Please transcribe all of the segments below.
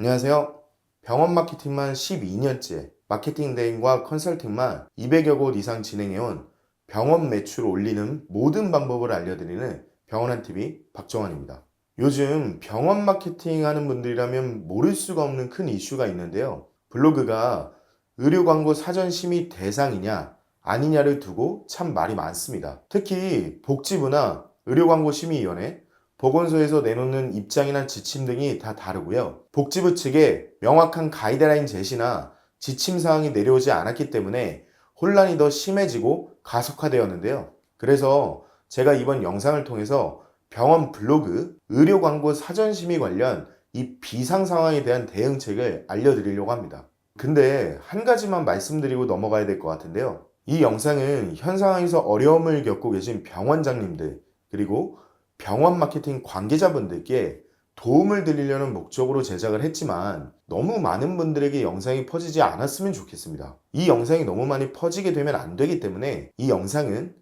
안녕하세요. 병원 마케팅만 12년째, 마케팅 대행과 컨설팅만 200여 곳 이상 진행해온 병원 매출 올리는 모든 방법을 알려드리는 병원한 TV 박정환입니다. 요즘 병원 마케팅 하는 분들이라면 모를 수가 없는 큰 이슈가 있는데요. 블로그가 의료 광고 사전 심의 대상이냐 아니냐를 두고 참 말이 많습니다. 특히 복지부나 의료 광고 심의위원회, 보건소에서 내놓는 입장이나 지침 등이 다 다르고요. 복지부 측에 명확한 가이드라인 제시나 지침 사항이 내려오지 않았기 때문에 혼란이 더 심해지고 가속화되었는데요. 그래서 제가 이번 영상을 통해서 병원 블로그, 의료 광고 사전 심의 관련 이 비상 상황에 대한 대응책을 알려드리려고 합니다. 근데 한 가지만 말씀드리고 넘어가야 될 것 같은데요. 이 영상은 현 상황에서 어려움을 겪고 계신 병원장님들, 그리고 병원 마케팅 관계자분들께 도움을 드리려는 목적으로 제작을 했지만 너무 많은 분들에게 영상이 퍼지지 않았으면 좋겠습니다. 이 영상이 너무 많이 퍼지게 되면 안 되기 때문에 이 영상은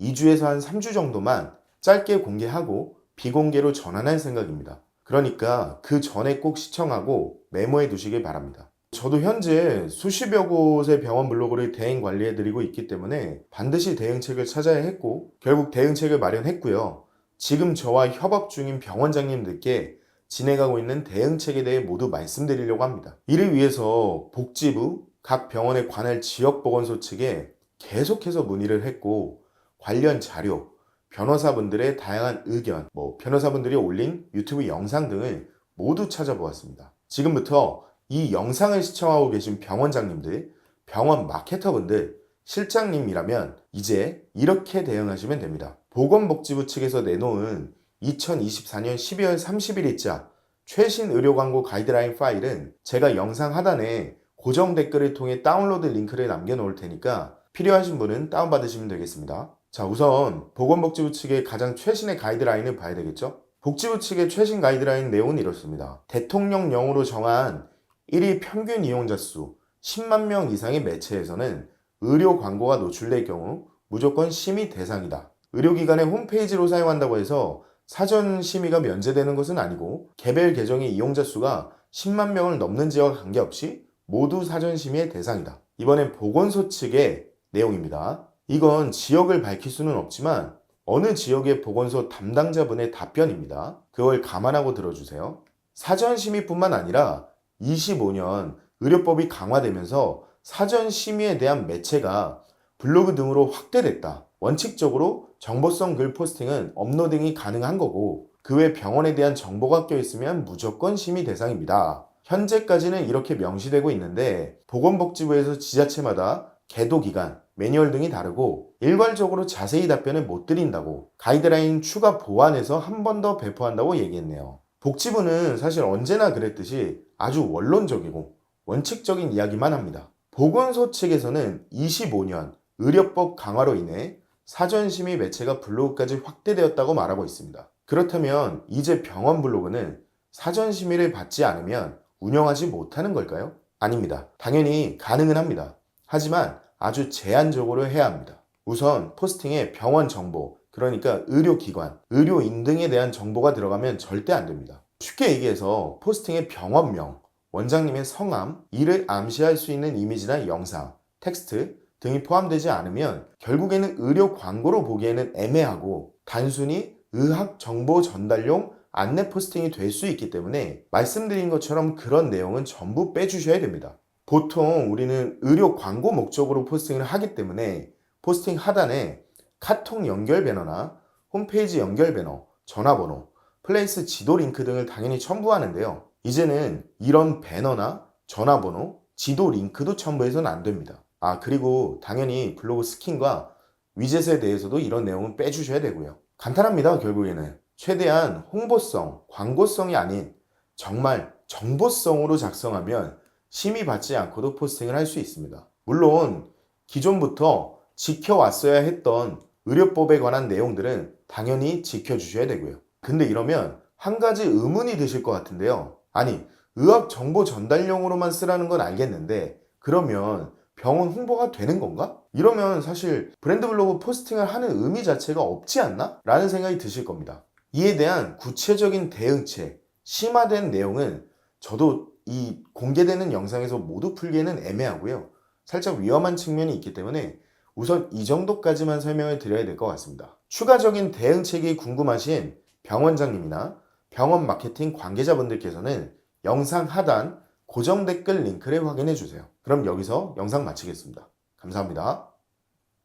2주에서 한 3주 정도만 짧게 공개하고 비공개로 전환할 생각입니다. 그러니까 그 전에 꼭 시청하고 메모해 두시길 바랍니다. 저도 현재 수십여 곳의 병원 블로그를 대행 관리해 드리고 있기 때문에 반드시 대응책을 찾아야 했고 결국 대응책을 마련했고요. 지금 저와 협업 중인 병원장님들께 진행하고 있는 대응책에 대해 모두 말씀드리려고 합니다. 이를 위해서 복지부, 각 병원에 관할 지역보건소 측에 계속해서 문의를 했고 관련 자료, 변호사분들의 다양한 의견, 뭐 변호사분들이 올린 유튜브 영상 등을 모두 찾아보았습니다. 지금부터 이 영상을 시청하고 계신 병원장님들, 병원 마케터분들, 실장님이라면 이제 이렇게 대응하시면 됩니다. 보건복지부 측에서 내놓은 2024년 12월 30일자 최신 의료 광고 가이드라인 파일은 제가 영상 하단에 고정 댓글을 통해 다운로드 링크를 남겨놓을 테니까 필요하신 분은 다운받으시면 되겠습니다. 자, 우선 보건복지부 측의 가장 최신의 가이드라인을 봐야 되겠죠? 복지부 측의 최신 가이드라인 내용은 이렇습니다. 대통령령으로 정한 1일 평균 이용자 수 10만 명 이상의 매체에서는 의료 광고가 노출될 경우 무조건 심의 대상이다. 의료기관의 홈페이지로 사용한다고 해서 사전 심의가 면제되는 것은 아니고 개별 계정의 이용자 수가 10만 명을 넘는 지역과 관계없이 모두 사전 심의의 대상이다. 이번엔 보건소 측의 내용입니다. 이건 지역을 밝힐 수는 없지만 어느 지역의 보건소 담당자분의 답변입니다. 그걸 감안하고 들어주세요. 사전 심의뿐만 아니라 25년 의료법이 강화되면서 사전 심의에 대한 매체가 블로그 등으로 확대됐다. 원칙적으로 정보성 글 포스팅은 업로딩이 가능한 거고 그 외 병원에 대한 정보가 껴있으면 무조건 심의 대상입니다. 현재까지는 이렇게 명시되고 있는데 보건복지부에서 지자체마다 개도 기간, 매뉴얼 등이 다르고 일괄적으로 자세히 답변을 못 드린다고 가이드라인 추가 보완해서 한 번 더 배포한다고 얘기했네요. 복지부는 사실 언제나 그랬듯이 아주 원론적이고 원칙적인 이야기만 합니다. 보건소 측에서는 25년 의료법 강화로 인해 사전심의 매체가 블로그까지 확대되었다고 말하고 있습니다. 그렇다면 이제 병원 블로그는 사전심의를 받지 않으면 운영하지 못하는 걸까요? 아닙니다. 당연히 가능은 합니다. 하지만 아주 제한적으로 해야 합니다. 우선 포스팅에 병원 정보, 그러니까 의료기관, 의료인 등에 대한 정보가 들어가면 절대 안 됩니다. 쉽게 얘기해서 포스팅에 병원명, 원장님의 성함, 이를 암시할 수 있는 이미지나 영상, 텍스트 등이 포함되지 않으면 결국에는 의료 광고로 보기에는 애매하고 단순히 의학 정보 전달용 안내 포스팅이 될 수 있기 때문에 말씀드린 것처럼 그런 내용은 전부 빼주셔야 됩니다. 보통 우리는 의료 광고 목적으로 포스팅을 하기 때문에 포스팅 하단에 카톡 연결 배너나 홈페이지 연결 배너, 전화번호, 플레이스 지도 링크 등을 당연히 첨부하는데요. 이제는 이런 배너나 전화번호, 지도 링크도 첨부해서는 안 됩니다. 아, 그리고 당연히 블로그 스킨과 위젯에 대해서도 이런 내용은 빼주셔야 되고요. 간단합니다, 결국에는. 최대한 홍보성, 광고성이 아닌 정말 정보성으로 작성하면 심의 받지 않고도 포스팅을 할 수 있습니다. 물론 기존부터 지켜왔어야 했던 의료법에 관한 내용들은 당연히 지켜주셔야 되고요. 근데 이러면 한 가지 의문이 드실 것 같은데요. 아니, 의학 정보 전달용으로만 쓰라는 건 알겠는데, 그러면 병원 홍보가 되는 건가? 이러면 사실 브랜드 블로그 포스팅을 하는 의미 자체가 없지 않나? 라는 생각이 드실 겁니다. 이에 대한 구체적인 대응책, 심화된 내용은 저도 이 공개되는 영상에서 모두 풀기에는 애매하고요. 살짝 위험한 측면이 있기 때문에 우선 이 정도까지만 설명을 드려야 될 것 같습니다. 추가적인 대응책이 궁금하신 병원장님이나 병원 마케팅 관계자분들께서는 영상 하단 고정 댓글 링크를 확인해 주세요. 그럼 여기서 영상 마치겠습니다. 감사합니다.